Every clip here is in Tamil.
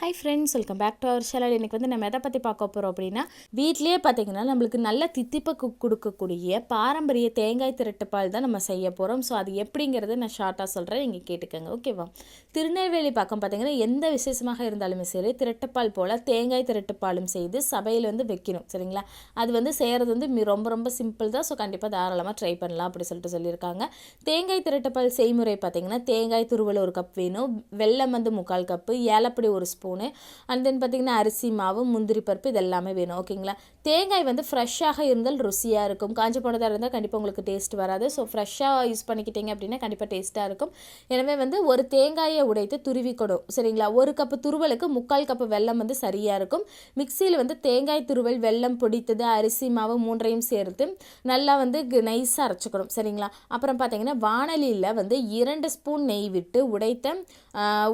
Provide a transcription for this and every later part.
Hi friends welcome back to our channel இன்றைக்கி வந்து நம்ம எதை பற்றி பார்க்க போகிறோம் அப்படின்னா வீட்லேயே பார்த்தீங்கன்னா நம்மளுக்கு நல்ல தித்திப்பை கு- கொடுக்கக்கூடிய பாரம்பரிய தேங்காய் திரட்டுப்பால் தான் நம்ம செய்ய போகிறோம் ஸோ அது எப்படிங்கிறத நான் ஷார்ட்டாக சொல்கிறேன் நீங்கள் கேட்டுக்கோங்க ஓகேவா திருநெல்வேலி பக்கம் பார்த்தீங்கன்னா எந்த விசேஷமாக இருந்தாலுமே சரி திரட்டுப்பால் போல் தேங்காய் திரட்டுப்பாலும் செய்து சபையில் வந்து வைக்கணும் சரிங்களா? அது வந்து செய்கிறது வந்து ரொம்ப ரொம்ப சிம்பிள் தான். ஸோ கண்டிப்பாக தாராளமாக ட்ரை பண்ணலாம் அப்படி சொல்லிட்டு சொல்லியிருக்காங்க. தேங்காய் திரட்டுப்பால் செய்முறை பார்த்தீங்கன்னா தேங்காய் துருவல் ஒரு கப் வேணும் வெள்ளம் வந்து முக்கால் கப்பு ஏலப்படி ஒரு ஸ்பூன் அண்ட் தென் பார்த்திங்கன்னா அரிசி மாவு முந்திரி பருப்பு இதெல்லாமே வேணும். ஓகேங்களா? தேங்காய் வந்து ஃப்ரெஷ்ஷாக இருந்தால் ருசியாக இருக்கும். காஞ்ச போனதாக இருந்தால் கண்டிப்பாக உங்களுக்கு டேஸ்ட் வராது. ஸோ ஃப்ரெஷ்ஷாக யூஸ் பண்ணிக்கிட்டீங்க அப்படின்னா கண்டிப்பாக டேஸ்ட்டாக இருக்கும். எனவே வந்து ஒரு தேங்காயை உடைத்து துருவிக்கணும் சரிங்களா? ஒரு கப்பு துருவலுக்கு முக்கால் கப்பு வெல்லம் வந்து சரியாக இருக்கும். மிக்சியில் வந்து தேங்காய் துருவல் வெல்லம் பொடித்தது அரிசி மாவு மூன்றையும் சேர்த்து நல்லா வந்து நைஸாக அரைச்சிக்கணும். சரிங்களா? அப்புறம் பார்த்தீங்கன்னா வானலியில் வந்து இரண்டு ஸ்பூன் நெய் விட்டு உடைத்த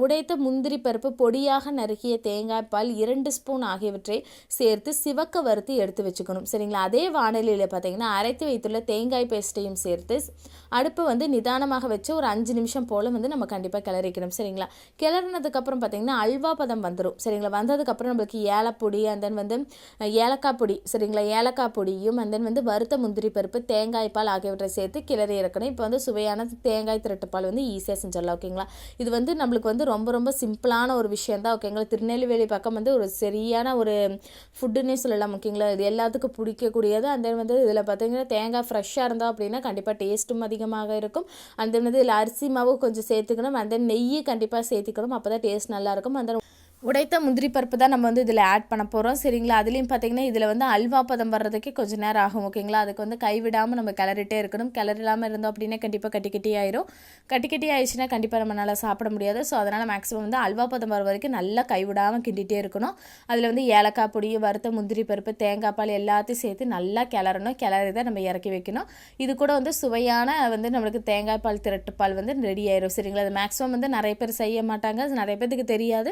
உடைத்த முந்திரி பருப்பு பொடியாக நறுக்கிய தேங்காய் பால் இரண்டு ஸ்பூன் ஆகியவற்றை சேர்த்து சிவக்க வறுத்து எடுத்து வச்சுக்கணும். சரிங்களா? அதே வானிலையில் பார்த்தீங்கன்னா அரைத்து வைத்துள்ள தேங்காய் பேஸ்ட்டையும் சேர்த்து அடுப்பு வந்து நிதானமாக வச்சு ஒரு அஞ்சு நிமிஷம் போல் வந்து நம்ம கண்டிப்பாக கிளறிக்கணும். சரிங்களா? கிளறினதுக்கப்புறம் பார்த்தீங்கன்னா அல்வா பதம் வந்துடும் சரிங்களா? வந்ததுக்கப்புறம் நம்மளுக்கு ஏலப்பொடி அண்ட் தென் வந்து ஏலக்காய் பொடி சரிங்களா? ஏலக்காய் பொடியும் அண்ட் தென் வந்து வறுத்த முந்திரி பருப்பு தேங்காய் பால் ஆகியவற்றை சேர்த்து கிளறி இறக்கணும். இப்போ வந்து சுவையான தேங்காய் திரட்டு பால் வந்து ஈஸியாக செஞ்சிடலாம். ஓகேங்களா? இது வந்து நம்மளுக்கு வந்து ரொம்ப ரொம்ப சிம்பிளான ஒரு விஷயம் தான் ஓகேங்களா திருநெல்வேலி பக்கம் வந்து ஒரு சரியான ஒரு ஃபுட்டுன்னே சொல்லலாம் ஓகேங்களா இது எல்லாத்துக்கும் பிடிக்கக்கூடியது. அந்த வந்து இதில் பார்த்தீங்கன்னா தேங்காய் ஃப்ரெஷ்ஷாக இருந்தால் அப்படின்னா கண்டிப்பாக டேஸ்ட்டும் அதிகமாக இருக்கும். அந்த வந்து இதில் அரிசி மாவு கொஞ்சம் சேர்த்துக்கணும். அந்த நெய் கண்டிப்பாக சேர்த்துக்கணும். அப்போ தான் டேஸ்ட் நல்லாயிருக்கும் அந்த உடைத்த முந்திரி பருப்பு தான் நம்ம வந்து இதில் ஆட் பண்ண போகிறோம் சரிங்களா? அதுலேயும் பார்த்தீங்கன்னா இதில் வந்து அல்வா பதம் வர்றதுக்கே கொஞ்சம் நேரம் ஆகும் ஓகேங்களா? அதுக்கு வந்து கைவிடாமல் நம்ம கிளறிட்டே இருக்கணும். கிளறிடாமல் இருந்தோம் அப்படின்னா கண்டிப்பாக கட்டி கட்டி ஆயிரும். கட்டி கட்டி ஆயிடுச்சுன்னா கண்டிப்பாக நம்மளால் சாப்பிட முடியாது. ஸோ அதனால் மேக்ஸிமம் வந்து அல்வா பதம் வர வரைக்கும் நல்லா கைவிடாமல் கிண்டிகிட்டே இருக்கணும். அதில் வந்து ஏலக்காய் பொடி வறுத்த முந்திரி பருப்பு தேங்காய் பால் எல்லாத்தையும் சேர்த்து நல்லா கிளறணும். கிளறி தான் நம்ம இறக்கி வைக்கணும். இது கூட வந்து சுவையான வந்து நம்மளுக்கு தேங்காய் பால் திரட்டுப்பால் வந்து ரெடி ஆயிரும். சரிங்களா? அது மேக்ஸிமம் வந்து நிறைய பேர் செய்ய மாட்டாங்க. நிறைய பேர்த்துக்கு தெரியாது.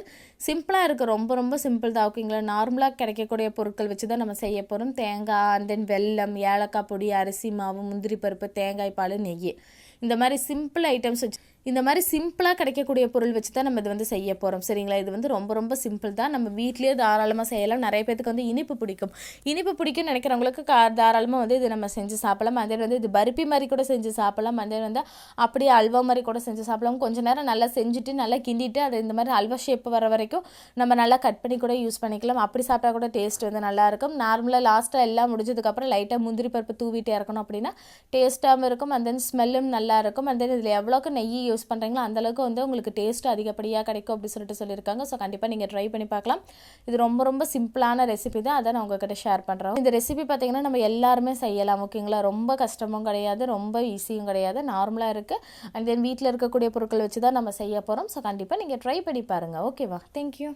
சிம்பிளாக இருக்குது ரொம்ப ரொம்ப சிம்பிள் தான். ஓகேங்களா? நார்மலாக கிடைக்கக்கூடிய பொருட்கள் வச்சு தான் நம்ம செய்ய போகிறோம் தேங்காய் அண்ட் தென் வெல்லம் ஏலக்காய் பொடி அரிசி மாவு முந்திரி பருப்பு தேங்காய் பால் நெய். இந்த மாதிரி சிம்பிள் ஐட்டம்ஸ் வச்சு இந்த மாதிரி சிம்பிளாக கிடைக்கக்கூடிய பொருள் வச்சு தான் நம்ம இது வந்து செய்ய போகிறோம் சரிங்களா? இது வந்து ரொம்ப ரொம்ப சிம்பிள் தான். நம்ம வீட்லேயே தாராளமாக செய்யலாம். நிறைய பேத்துக்கு வந்து இனிப்பு பிடிக்கும். இனிப்பு பிடிக்கும்னு நினைக்கிறவங்களுக்கு கா தாராளமாக வந்து இது நம்ம செஞ்சு சாப்பிடலாம். அதே வந்து இது பருப்பி மாதிரி கூட செஞ்சு சாப்பிடலாம். அதே வந்து அப்படியே அல்வா மாதிரி கூட செஞ்சு சாப்பிடலாம். கொஞ்சம் நேரம் நல்லா செஞ்சுட்டு நல்லா கிண்டிட்டு அது இந்த மாதிரி அல்வா ஷேப் வர வரைக்கும் நம்ம நல்லா கட் பண்ணி கூட யூஸ் பண்ணிக்கலாம். அப்படி சாப்பிட்டா கூட டேஸ்ட் வந்து நல்லாயிருக்கும் நார்மலாக லாஸ்ட்டாக எல்லாம் முடிஞ்சதுக்கப்புறம் லைட்டாக முந்திரி பருப்பு தூவிட்டு இறக்கணும் அப்படின்னா டேஸ்ட்டாகவும் இருக்கும். அந்த ஸ்மெல்லும் நல்லா நல்லா இருக்கும். அண்ட் தென் இதில் எவ்வளோக்கு நெய் யூஸ் பண்ணுறீங்களோ அந்தளவுக்கு வந்து உங்களுக்கு டேஸ்ட் அதிகப்படியாக கிடைக்கும் அப்படின்னு சொல்லிட்டு சொல்லியிருக்காங்க. ஸோ கண்டிப்பாக நீங்கள் ட்ரை பண்ணி பார்க்கலாம். இது ரொம்ப ரொம்ப சிம்பிளான ரெசிபி தான். அதை நான் உங்ககிட்ட ஷேர் பண்ணுறோம் இந்த ரெசிபி பார்த்தீங்கன்னா நம்ம எல்லாருமே செய்யலாம் ஓகேங்களா? ரொம்ப கஷ்டமும் கிடையாது ரொம்ப ஈஸியும் கிடையாது நார்மலாக இருக்குது அண்ட் தென் வீட்டில் இருக்கக்கூடிய பொருட்கள் வச்சு தான் நம்ம செய்ய போகிறோம் ஸோ கண்டிப்பாக நீங்கள் ட்ரை பண்ணி பாருங்கள் ஓகேவா தேங்க்யூ